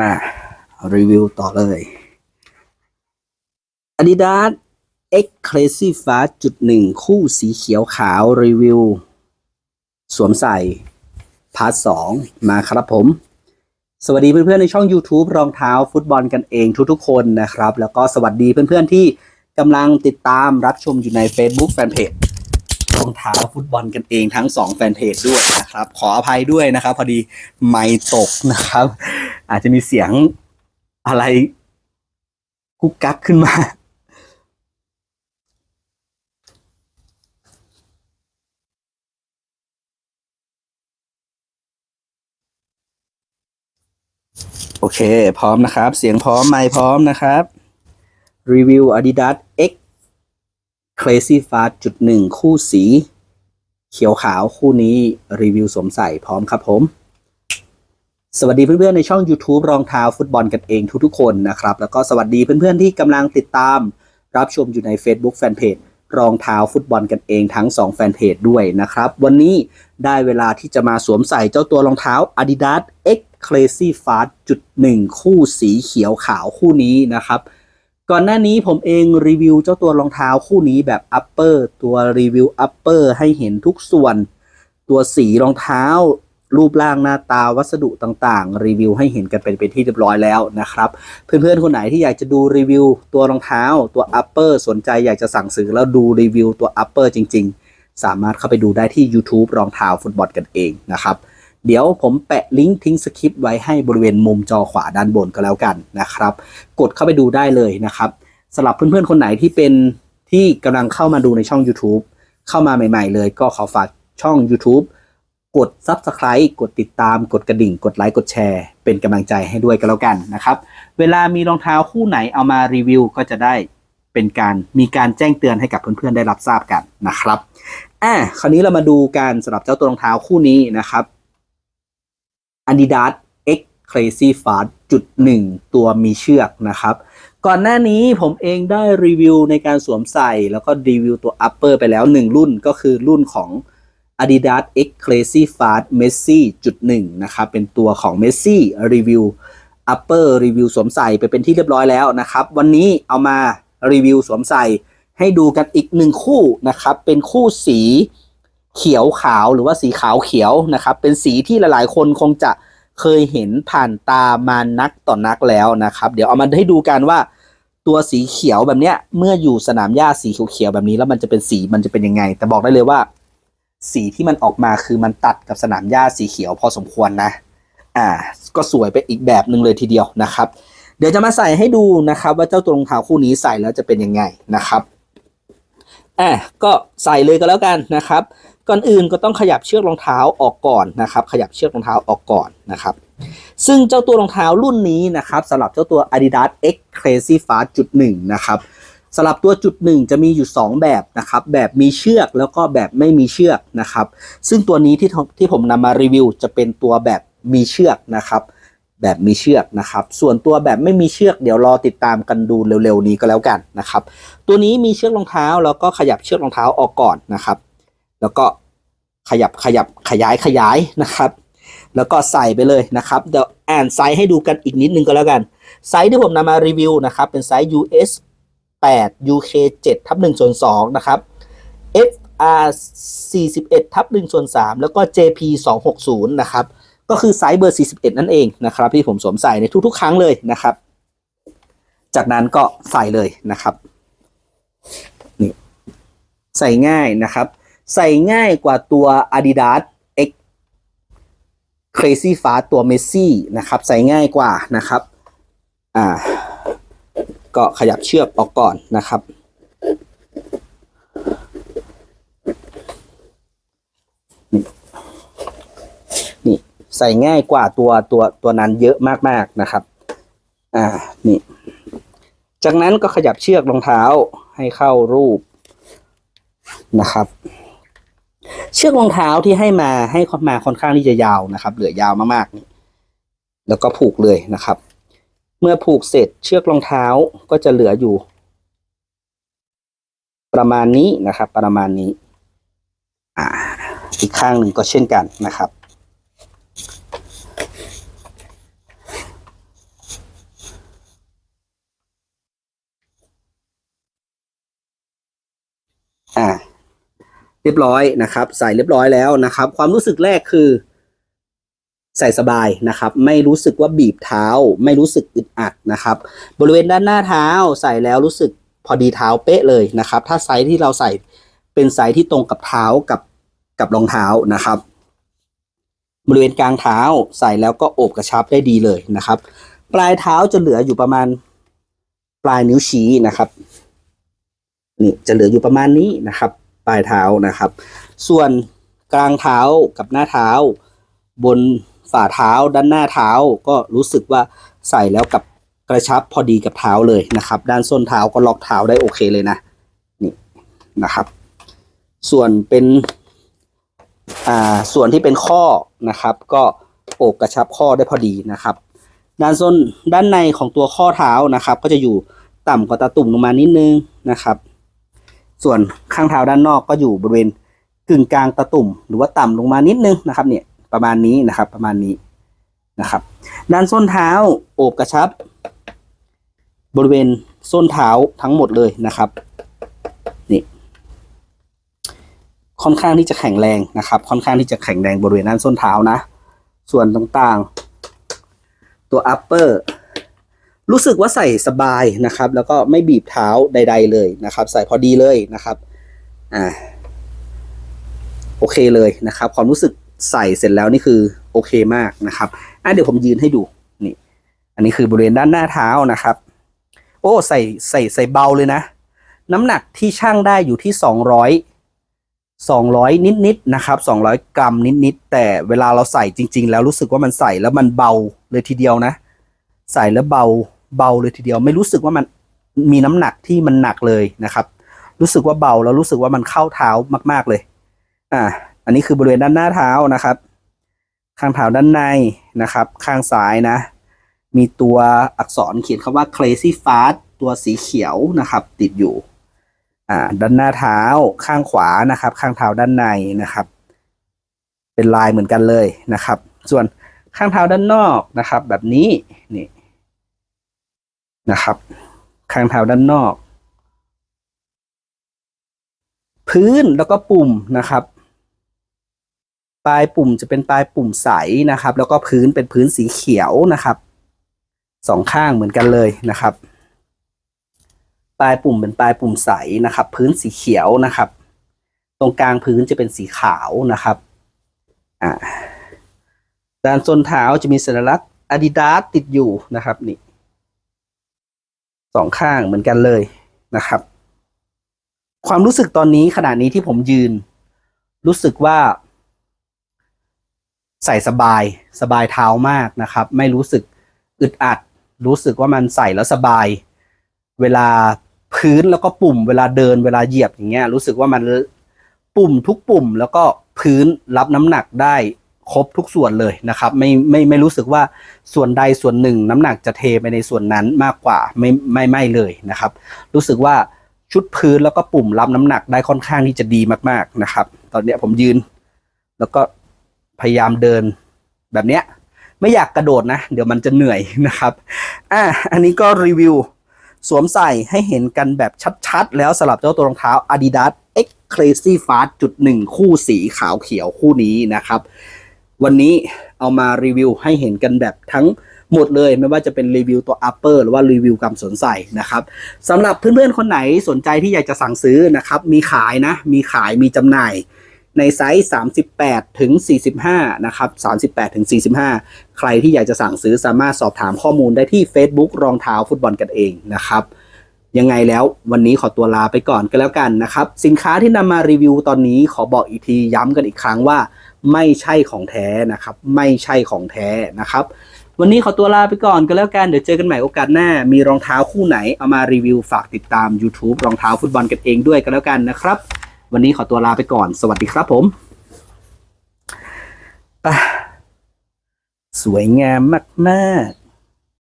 มารีวิวต่อเลย Adidas X Crazy Fast จุดหนึ่งคู่สีเขียวขาวรีวิว สวมใส่พาร์ทสองมาครับผม สวัสดีเพื่อนๆในช่อง YouTube รองเท้าฟุตบอลกันเองทุกๆคนนะครับ แล้วก็สวัสดีเพื่อนๆที่กำลังติดตามรับชมอยู่ใน Facebook Fanpage รองเท้าฟุตบอลกันเองทั้ง 2 แฟนเพจด้วยนะครับ ขออภัยด้วยนะครับ พอดีไม่ตกนะครับ อาจจะมีเสียงอะไรกุ๊กกักขึ้นมา โอเค พร้อมนะครับ เสียงพร้อม ไม่พร้อมนะครับ รีวิว Adidas X Crazy Fast จุดหนึ่งคู่สี เขียวขาวคู่นี้รีวิวสวมใส่พร้อมครับผม สวัสดีเพื่อนๆในช่อง YouTube รองเท้าฟุตบอลกันเองทุกๆคนนะครับ แล้วก็สวัสดีเพื่อนๆที่กำลังติดตาม รับชมอยู่ใน Facebook Fanpage รองเท้าฟุตบอลกันเองทั้ง 2 แฟนเพจด้วยนะครับ วันนี้ได้เวลาที่จะมาสวมใส่เจ้าตัวรองเท้า Adidas X Crazy Fast จุดหนึ่งคู่สีเขียวขาวคู่นี้นะครับ ก่อนหน้านี้ผมเองรีวิวเจ้าตัวรองเท้าคู่นี้แบบ upper ตัวรีวิว upper ให้เห็นทุกส่วน ตัวสีรองเท้า รูปร่างหน้าตาวัสดุต่างๆ รีวิวให้เห็นกันเป็นเป็นที่เรียบร้อยแล้วนะครับ เพื่อนๆ คนไหนที่อยากจะดูรีวิวตัวรองเท้าตัว upper สนใจอยากจะสั่งซื้อแล้วดูรีวิวตัว upper จริง ๆ สามารถเข้าไปดูได้ที่ YouTube รองเท้าฟุตบอลกันเองนะครับเดี๋ยวผมแปะลิงก์ทิ้งสคริปต์ไว้ให้บริเวณมุมจอขวาด้านบนก็แล้วกันนะครับ กดเข้าไปดูได้เลยนะครับสำหรับเพื่อนๆ คนไหนที่เป็นที่กำลังเข้ามาดูในช่อง YouTube เข้ามาใหม่ ๆ เลยก็ขอฝากช่อง YouTube กด Subscribe กดติดตามกดกระดิ่ง กดไลค์กดแชร์ เป็นกำลังใจให้ด้วยกันแล้วกันนะครับ เวลามีรองเท้าคู่ไหนเอามารีวิวก็จะได้เป็นการมีการแจ้งเตือนให้กับเพื่อนๆได้รับทราบกันนะครับอะคราวนี้เรามาดูการสำหรับเจ้าตัวรองเท้าคู่นี้นะครับ Adidas X Crazy Fast จุดหนึ่งตัวมีเชือกนะครับ ก่อนหน้านี้ผมเองได้รีวิวในการสวมใส่ แล้วก็รีวิวตัว upper ไปแล้ว 1 รุ่นก็คือรุ่นของ Adidas X Crazy Fast Messi จุดหนึ่งนะครับเป็นตัวของ Messi รีวิว upper รีวิวสวมใส่ไปเป็นที่เรียบร้อยแล้วนะครับ วันนี้เอามารีวิวสวมใส่ให้ดูกันอีกหนึ่งคู่นะครับ เป็นคู่สีเขียวขาวหรือว่าสีขาวเขียวนะครับ เป็นสีที่หลายๆ คนคงจะเคยเห็นผ่านตามานักต่อนนักแล้วนะครับ เดี๋ยวเอามาให้ดูกันว่าตัวสีเขียวแบบเนี้ยเมื่ออยู่สนามหญ้าสีเขียวๆแบบนี้แล้วมันจะเป็นสีมันจะเป็นยังไง แต่บอกได้เลยว่า สีที่มันออกมาคือมันตัดกับสนามหญ้าสีเขียวพอสมควรนะ อ่า ก็สวยไปอีกแบบหนึ่งเลยทีเดียวนะครับ เดี๋ยวจะมาใส่ให้ดูนะครับ ว่าเจ้าตัวรองเท้าคู่นี้ใส่แล้วจะเป็นยังไงนะครับ อะก็ใส่เลยก็แล้วกันนะครับ ก่อนอื่นก็ต้องขยับเชือกรองเท้าออกก่อนนะครับ ขยับเชือกรองเท้าออกก่อนนะครับ ซึ่งเจ้าตัวรองเท้ารุ่นนี้นะครับสำหรับเจ้าตัว Adidas X Crazy Fast จุดหนึ่งนะครับ สำหรับตัวจุดหนึ่งจะมีอยู่ 2 แบบนะครับ แบบมีเชือกแล้วก็แบบไม่มีเชือกนะครับ ซึ่งตัวนี้ที่ที่ผมนำมารีวิวจะเป็นตัวแบบมีเชือกนะครับ แบบมีเชือกนะครับ ส่วนตัวแบบไม่มีเชือกเดี๋ยวรอติดตามกันดูเร็วๆนี้ก็แล้วกันนะครับ ตัวนี้มีเชือกรองเท้าแล้วก็ขยับเชือกรองเท้าออกก่อนนะครับ แล้วก็ขยับขยับขยายขยายนะครับ แล้วก็ใส่ไปเลยนะครับเดี๋ยวอ่านไซส์ให้ดูกันอีกนิดนึงก็แล้วกันไซส์ที่ผมนำมารีวิวนะครับเป็นไซส์ US 8 UK 7ทับ1ส่วน2นะครับ FR 41ทับ1ส่วน3แล้วก็ JP 260นะครับ ก็คือไซส์เบอร์ 41 นั่นเองนะครับ ที่ผมสวมใส่ในทุกๆ ครั้งเลยนะครับ จากนั้นก็ใส่เลยนะครับนี่ใส่ง่ายนะครับ ใส่ง่ายกว่าตัว Adidas X Crazy Fast ตัว Messi นะครับ ใส่ง่ายกว่านะครับ อ่า ก็ขยับเชือกออกก่อนนะครับ นี่ใส่ง่ายกว่าตัวตัวตัวนั้นเยอะมากๆนะครับ อ่านี่ จากนั้นก็ขยับเชือกรองเท้าให้เข้ารูปนะครับ เชือกรองเท้าที่ให้มาให้มาค่อนข้างที่จะยาวนะครับ เหลือยาวมากๆนี่แล้วก็ผูกเลยนะครับ เมื่อผูกเสร็จเชือกรองเท้าก็จะเหลืออยู่ ประมาณนี้นะครับ ประมาณนี้อ่าอีกข้างหนึ่งก็เช่นกันนะครับ อ่าเรียบร้อยนะครับ ใส่เรียบร้อยแล้วนะครับ ความรู้สึกแรกคือ ใส่สบายนะครับ ไม่รู้สึกว่าบีบเท้า ไม่รู้สึกอึดอัดนะครับ บริเวณด้านหน้าเท้าใส่แล้วรู้สึกพอดีเท้าเป๊ะเลยนะครับ ถ้าไซส์ที่เราใส่เป็นไซส์ที่ตรงกับเท้ากับกับรองเท้านะครับ บริเวณกลางเท้าใส่แล้วก็โอบกระชับได้ดีเลยนะครับ ปลายเท้าจะเหลืออยู่ประมาณปลายนิ้วชี้นะครับนี่จะเหลืออยู่ประมาณนี้นะครับ ปลายเท้านะครับ ส่วนกลางเท้ากับหน้าเท้าบน ฝ่าเท้าด้านหน้าเท้าก็รู้สึกว่าใส่แล้วกับกระชับพอดีกับเท้าเลยนะครับ ด้านส้นเท้าก็ล็อกเท้าได้โอเคเลยนะนี่นะครับ ส่วนเป็นอ่าส่วนที่เป็นข้อนะครับ ก็โอบกระชับข้อได้พอดีนะครับ ด้านส้นด้านในของตัวข้อเท้านะครับ ก็จะอยู่ต่ำกว่าตาตุ่มลงมานิดนึงนะครับ ส่วนข้างเท้าด้านนอกก็อยู่บริเวณกึ่งกลางตาตุ่ม หรือว่าต่ำลงมานิดนึงนะครับเนี่ย ประมาณนี้นะครับ ประมาณนี้นะครับ ด้านส้นเท้าโอบกระชับ บริเวณส้นเท้าทั้งหมดเลยนะครับนี่ค่อนข้างที่จะแข็งแรงนะครับ ค่อนข้างที่จะแข็งแรงบริเวณด้านส้นเท้านะ ส่วนต่างๆ ตัว upper รู้สึกว่าใส่สบายนะครับ แล้วก็ไม่บีบเท้าใด ๆ เลยนะครับ ใส่พอดีเลยนะครับ อ่า โอเคเลยนะครับ ความรู้สึก ใส่เสร็จแล้วนี่คือโอเคมากนะครับอะเดี๋ยวผมยืนให้ดูนี่ อันนี้คือบริเวณด้านหน้าเท้านะครับ โอ้ใส่ใส่ใส่เบาเลยนะ น้ำหนักที่ช่างได้อยู่ที่สองร้อยสองร้อยนิดๆนะครับสองร้อยกรัมนิดๆแต่เวลาเราใส่จริง ๆ แล้วรู้สึกว่ามันใส่แล้วมันเบาเลยทีเดียวนะ ใส่แล้วเบาเบาเลยทีเดียว ไม่รู้สึกว่ามันมีน้ำหนักที่มันหนักเลยนะครับ รู้สึกว่าเบาแล้วรู้สึกว่ามันเข้าเท้ามาก ๆเลย อ่า อันนี้คือบริเวณด้านหน้าเท้านะครับ ข้างเท้าด้านในนะครับ ข้างซ้ายนะ มีตัวอักษรเขียนคำว่า crazy fast ตัวสีเขียวนะครับ ติดอยู่อ่าด้านหน้าเท้าข้างขวานะครับ ข้างเท้าด้านในนะครับ เป็นลายเหมือนกันเลยนะครับ ส่วนข้างเท้าด้านนอกนะครับ แบบนี้นี่นะครับ ข้างเท้าด้านนอก พื้นแล้วก็ปุ่มนะครับ ปลายปุ่มจะเป็นปลายปุ่มใสนะครับ แล้วก็พื้นเป็นพื้นสีเขียวนะครับสองข้างเหมือนกันเลยนะครับ ปลายปุ่มเป็นปลายปุ่มใสนะครับ พื้นสีเขียวนะครับ ตรงกลางพื้นจะเป็นสีขาวนะครับอ่าด้านส้นเท้าจะมีสัญลักษณ์ Adidas ติดอยู่นะครับนี่สองข้างเหมือนกันเลยนะครับ ความรู้สึกตอนนี้ขณะนี้ที่ผมยืน รู้สึกว่า ใส่สบายสบายเท้ามากนะครับ ไม่รู้สึกอึดอัด รู้สึกว่ามันใส่แล้วสบาย เวลาพื้นแล้วก็ปุ่ม เวลาเดินเวลาเหยียบอย่างเงี้ยรู้สึกว่ามันปุ่มทุกปุ่มแล้วก็พื้นรับน้ำหนักได้ครบทุกส่วนเลยนะครับ ไม่ไม่ไม่รู้สึกว่าส่วนใดส่วนหนึ่ง น้ำหนักจะเทไปในส่วนนั้นมากกว่าไม่ไม่ไม่เลยนะครับ รู้สึกว่าชุดพื้นแล้วก็ปุ่มรับน้ำหนักได้ค่อนข้างที่จะดีมากๆนะครับ ตอนเนี้ยผมยืน แล้วก็ พยายามเดินแบบเนี้ย ไม่อยากกระโดดนะ เดี๋ยวมันจะเหนื่อยนะครับ อะอันนี้ก็รีวิว สวมใส่ให้เห็นกันแบบชัดๆ แล้วสำหรับเจ้าตัวรองเท้า Adidas X Crazy Fast จุดหนึ่งคู่สีขาวเขียวคู่นี้นะครับ วันนี้เอามารีวิวให้เห็นกันแบบทั้งหมดเลยไม่ว่าจะเป็นรีวิวตัว upper หรือว่ารีวิวกำสนใส่นะครับสำหรับเพื่อนๆคนไหนสนใจที่อยากจะสั่งซื้อนะครับ มีขายนะ มีขายมีจำหน่าย ในไซส์ 38 ถึง 45 นะครับ 38 ถึง 45 ใครที่อยากจะสั่งซื้อสามารถสอบถามข้อมูลได้ที่ Facebook รองเท้าฟุตบอลกันเองนะครับ ยังไงแล้ววันนี้ขอตัวลาไปก่อนก็แล้วกันนะครับ สินค้าที่นำมารีวิวตอนนี้ขอบอกอีกทีย้ำกันอีกครั้งว่า ไม่ใช่ของแท้นะครับ ไม่ใช่ของแท้นะครับวันนี้ขอตัวลาไปก่อนก็แล้วกัน เดี๋ยวเจอกันใหม่โอกาสหน้า มีรองเท้าคู่ไหนเอามารีวิวฝากติดตาม YouTube รองเท้าฟุตบอลกันเองด้วยก็แล้วกันนะครับ วันนี้ขอตัวลาไปก่อน สวัสดีครับผมสวยงามมากๆ